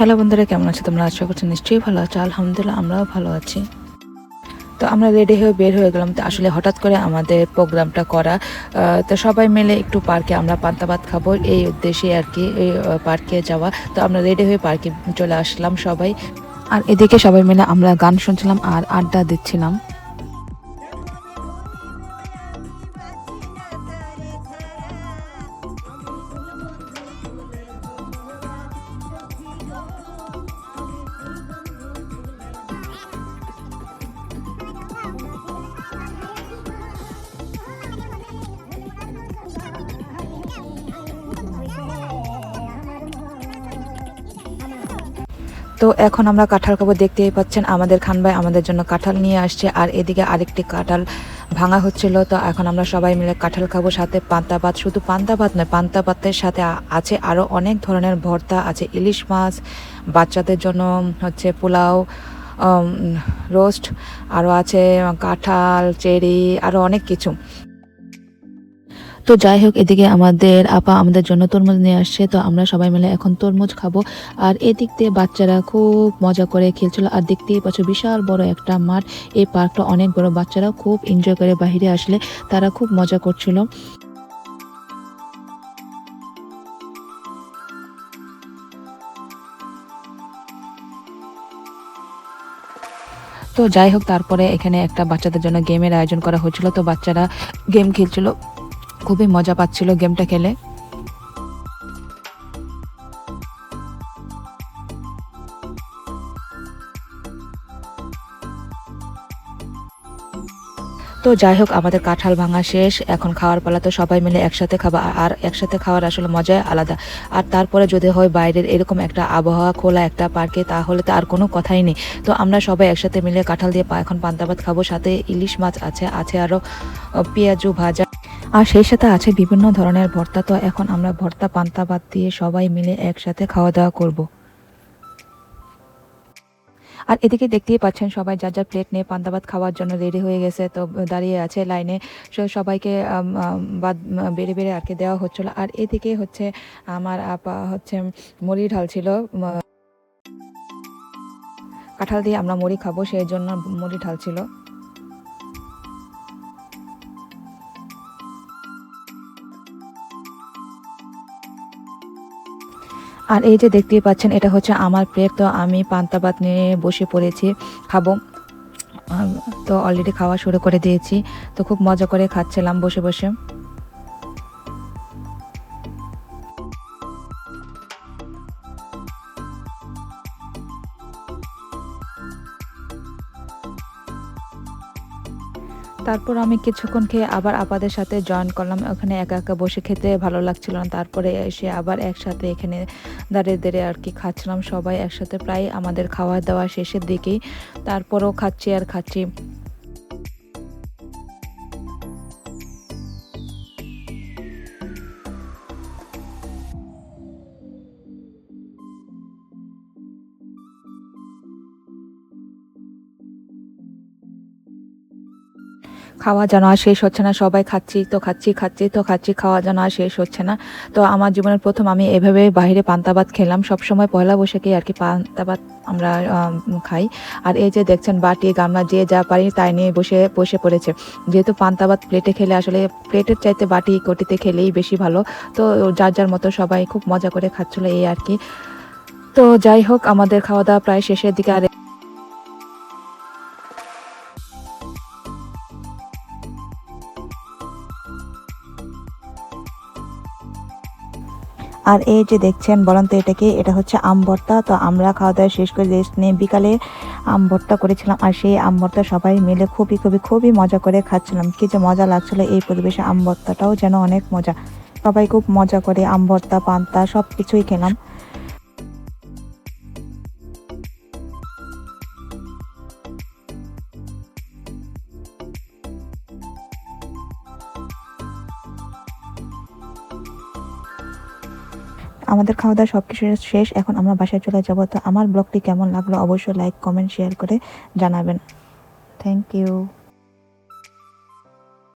Hello বন্ধুরা, কেমন আছো তোমরা? আশা করছ নিশ্চয়ই ভালো আছো। আলহামদুলিল্লাহ, আমরাও ভালো আছি। তো আমরা রেডি হয়ে বের হয়ে গেলাম। তো আসলে হঠাৎ করে আমাদের প্রোগ্রামটা করা তো সবাই মিলে একটু পার্কে আমরা পান্তা ভাত খাব। এই উদ্দেশ্যে আর কি, এই পার্কে যাওয়া। তো আমরা রেডি হয়ে পার্কে চলে আসলাম সবাই। আর এদিকে সবাই মিলে আমরা গান শুনছিলাম আর আড্ডা দিচ্ছিলাম। তো এখন আমরা কাঁঠাল খাব, দেখতেই পাচ্ছেন আমাদের খান ভাই আমাদের জন্য কাঁঠাল নিয়ে আসছে। আর এদিকে আরেকটি কাঁঠাল ভাঙা হচ্ছিল, তো এখন আমরা সবাই মিলে কাঁঠাল খাব সাথে পান্তা ভাত। শুধু পান্তা ভাত নয়, পান্তা ভাতের সাথে আছে আরও অনেক ধরনের ভর্তা, আছে ইলিশ মাছ, বাচ্চাদের জন্য হচ্ছে পোলাও রোস্ট আরও আছে কাঁঠাল, চেরি আরও অনেক কিছু। তো যাই হোক, এদিকে আমাদের আপা আমাদের জন্য তরমুজ নিয়ে আসছে, তো আমরা সবাই মিলে এখন তরমুজ খাব। আর এদিক দিয়ে বাচ্চারা খুব মজা করে খেলছিল, আর দেখতেই পাচ্ছ বিশাল বড় একটা মাঠ। এই পার্কটা অনেক বড় বাচ্চারা খুব এনজয় করে বাইরে আসলে, তারা খুব মজা করছিল। তো যাই হোক, তারপরে এখানে একটা বাচ্চাদের জন্য গেমের আয়োজন করা হয়েছিল তো বাচ্চারা গেম খেলছিল। খুবই মজা পাচ্ছিল গেমটা খেলে। তো যাই হোক, আমাদের কাঁঠাল ভাঙা শেষ। এখন খাওয়ার পালা তো সবাই মিলে একসাথে খাবা। আর একসাথে খাওয়ার আসলে মজাই আলাদা। আর তারপরে যদি হয় বাইরের এরকম একটা আবহাওয়া খোলা একটা পার্কে, তাহলে তো আর কোনো কথাই নেই। তো আমরা সবাই একসাথে মিলে কাঁঠাল দিয়ে এখন পান্তা ভাত খাব। সাথে ইলিশ মাছ আছে আছে আরও পেঁয়াজু ভাজা। আর সেই সাথে আছে বিভিন্ন ধরনের ভর্তা। তো এখন আমরা ভর্তা, পান্তা ভাত দিয়ে সবাই মিলে একসাথে খাওয়া দাওয়া করব। আর এদিকে দেখতেই পাচ্ছেন সবাই যার যার প্লেট নিয়ে পান্তা ভাত খাওয়ার জন্য রেডি হয়ে গেছে। তো দাঁড়িয়ে আছে লাইনে সবাইকে বাদ বেড়ে বেড়ে আর কি দেওয়া হচ্ছিল। আর এদিকে হচ্ছে আমার আপা হচ্ছে মুড়ি ঢালছিল। কাঁঠাল দিয়ে আমরা মুড়ি খাব, সেই জন্য মুড়ি ঢালছিল। আর এই যে দেখতেই পাচ্ছেন, এটা হচ্ছে আমার প্লেট তো আমি পান্তা ভাত নিয়ে বসে পড়েছি, খাব। তো অলরেডি খাওয়া শুরু করে দিয়েছি, তো খুব মজা করে খাচ্ছিলাম বসে বসে। তারপর আমি কিছুক্ষণ খেয়ে আবার আপাদের সাথে জয়েন করলাম। ওখানে একা একা বসে খেতে ভালো লাগছিল না। তারপরে এসে আবার একসাথে এখানে দাঁড়িয়ে দাঁড়িয়ে আর কি খাচ্ছিলাম। সবাই একসাথে প্রায় আমাদের খাওয়া দাওয়া শেষের দিকেই তারপরও খাচ্ছি আর খাচ্ছি। খাওয়া যেন আর শেষ হচ্ছে না। সবাই খাচ্ছি, তো খাচ্ছি খাচ্ছি, তো খাচ্ছি, খাওয়া যেন আর শেষ হচ্ছে না। তো আমার জীবনের প্রথম আমি এভাবে বাইরে পান্তা ভাত খেলাম। সবসময় পয়লা বৈশাখে আর কি পান্তা ভাত আমরা খাই। আর এই যে দেখছেন বাটি, গামলা, যে যা পারি তাই নিয়ে বসে বসে পড়েছে। যেহেতু পান্তা ভাত প্লেটে খেলে আসলে প্লেটের চাইতে বাটি কটিতে খেলেই বেশি ভালো। তো যার যার মতো সবাই খুব মজা করে খাচ্ছিল এই আর কি। তো যাই হোক, আমাদের খাওয়া দাওয়া প্রায় শেষের দিকে আর আর এই যে দেখছেন, বলেন তো এটাকে, এটা হচ্ছে আম ভর্তা। তো আমরা খাওয়া দাওয়া শেষ করে রেস্ট নিয়ে বিকালে আম ভর্তা করেছিলাম আর সেই আম ভর্তা সবাই মিলে খুবই খুবই খুবই মজা করে খাচ্ছিলাম। কি যে মজা লাগছিল এই পরিবেশে আম ভর্তাটাও যেন অনেক মজা। সবাই খুব মজা করে আম ভর্তা, পান্তা সব কিছুই খেলাম। আমাদের খাওয়া দাওয়া সব কিছু শেষ, এখন আমরা বাসায় চলে যাব। তো আমার ব্লগটি কেমন লাগল অবশ্যই লাইক কমেন্ট শেয়ার করে জানাবেন। Thank you